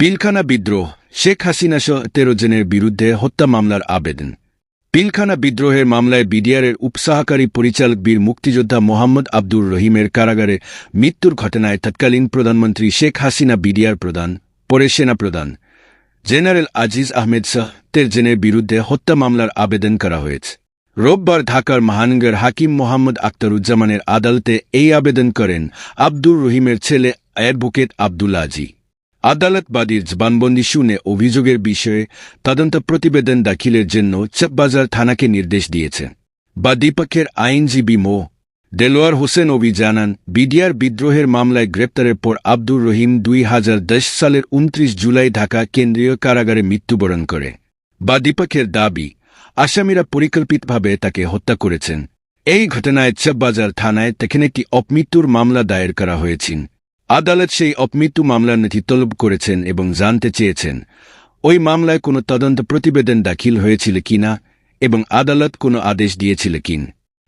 পিলখানা বিদ্রোহ, শেখ হাসিনা সহ তেরো জনের বিরুদ্ধে হত্যা মামলার আবেদন। পিলখানা বিদ্রোহের মামলায় বিডিআরের উপসহকারী পরিচালক বীর মুক্তিযোদ্ধা মোহাম্মদ আব্দুর রহিমের কারাগারে মৃত্যুর ঘটনায় তৎকালীন প্রধানমন্ত্রী শেখ হাসিনা বিডিআর প্রধান, পরে সেনা প্রধান। জেনারেল আজিজ আহমেদ শাহ তের জনের বিরুদ্ধে হত্যা মামলার আবেদন করা হয়েছে। রোববার ঢাকার মহানগর হাকিম মোহাম্মদ আক্তারুজ্জামানের আদালতে এই আবেদন করেন আব্দুর রহিমের ছেলে অ্যাডভোকেট আব্দুল আজি আদালত বাদীর জবানবন্দি শুনে অভিযোগের বিষয়ে তদন্ত প্রতিবেদন দাখিলের জন্য চকবাজার থানাকে নির্দেশ দিয়েছে। বা দ্বিপক্ষের আইনজীবী মো. দেলোয়ার হোসেন অভি জানান, বিডিআর বিদ্রোহের মামলায় গ্রেপ্তারের পর আব্দুর রহিম দুই হাজার দশ সালের উনত্রিশ জুলাই ঢাকা কেন্দ্রীয় কারাগারে মৃত্যুবরণ করে। বা দ্বিপক্ষের দাবি, আসামিরা পরিকল্পিতভাবে তাকে হত্যা করেছেন। এই ঘটনায় চকবাজার থানায় তখন একটি অপমৃত্যুর মামলা দায়ের করা হয়েছিল আদালত সেই অপমৃত্যু মামলার নথি তলব করেছেন এবং জানতে চেয়েছেন, ওই মামলায় কোনো তদন্ত প্রতিবেদন দাখিল হয়েছিল কিনা এবং আদালত কোনো আদেশ দিয়েছিল কিন।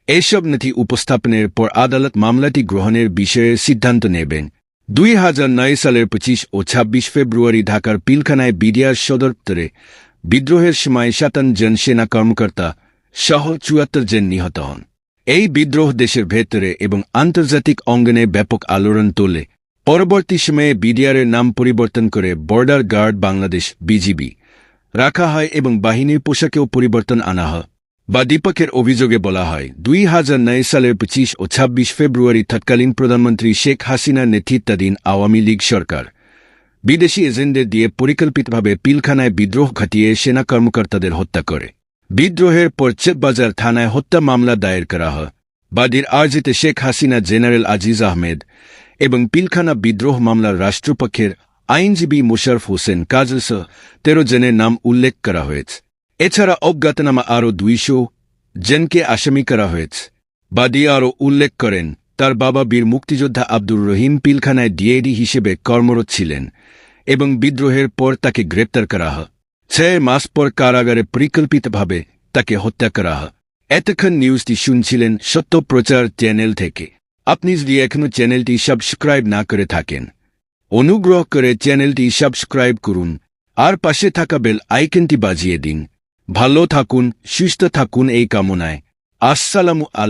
এইসব নথি উপস্থাপনের পর আদালত মামলাটি গ্রহণের বিষয়ে সিদ্ধান্ত নেবেন। দুই হাজার নয় সালের পঁচিশ ও ছাব্বিশ ফেব্রুয়ারি ঢাকার পিলখানায় বিডিআর সদরপ্তরে বিদ্রোহের সময় সাতান্ন জন সেনা কর্মকর্তা সহ চুয়াত্তর জন নিহত হন। এই বিদ্রোহ দেশের ভেতরে এবং আন্তর্জাতিক অঙ্গনে ব্যাপক আলোড়ন তোলে। পরবর্তী সময়ে বিডিআরের নাম পরিবর্তন করে বর্ডার গার্ড বাংলাদেশ বিজিবি রাখা হয় এবং বাহিনীর পোশাকেও পরিবর্তন আনা হয়। বা দীপকের অভিযোগে বলা হয়, দুই হাজার নয় সালের পঁচিশ ও ছাব্বিশ ফেব্রুয়ারি তৎকালীন প্রধানমন্ত্রী শেখ হাসিনার নেতৃত্বাধীন আওয়ামী লীগ সরকার। বিদেশি এজেন্টদের দিয়ে পরিকল্পিতভাবে পিলখানায় বিদ্রোহ ঘটিয়ে সেনা কর্মকর্তাদের হত্যা করে। বিদ্রোহের পর চেকবাজার থানায় হত্যা মামলা দায়ের করা হয়। বাদীর আর্জিতে শেখ হাসিনা জেনারেল আজিজ আহমেদ এবং পিলখানা বিদ্রোহ মামলার রাষ্ট্রপক্ষের আইনজীবী মুশারফ হোসেন কাজল সহ তেরো জনের নাম উল্লেখ করা হয়েছে। এছাড়া অজ্ঞাতনামা আরও দুইশো জেনকে আসামি করা হয়েছে। বাদী আরও উল্লেখ করেন, তার বাবা বীর মুক্তিযোদ্ধা আব্দুর রহিম পিলখানায় ডিএডি হিসেবে কর্মরত ছিলেন এবং বিদ্রোহের পর তাকে গ্রেপ্তার করা হয়। ছয় মাস পর কারাগারে পরিকল্পিতভাবে তাকে হত্যা করা হয়। এতক্ষণ নিউজটি শুনছিলেন সত্য প্রচার চ্যানেল থেকে। আপনি যদি এখনও চ্যানেলটি সাবস্ক্রাইব না করে থাকেন, অনুগ্রহ করে চ্যানেলটি সাবস্ক্রাইব করুন, আর পাশে থাকা বেল আইকনটি বাজিয়ে দিন। ভালো থাকুন, সুস্থ থাকুন এই কামনায়। আসসালামু আলাই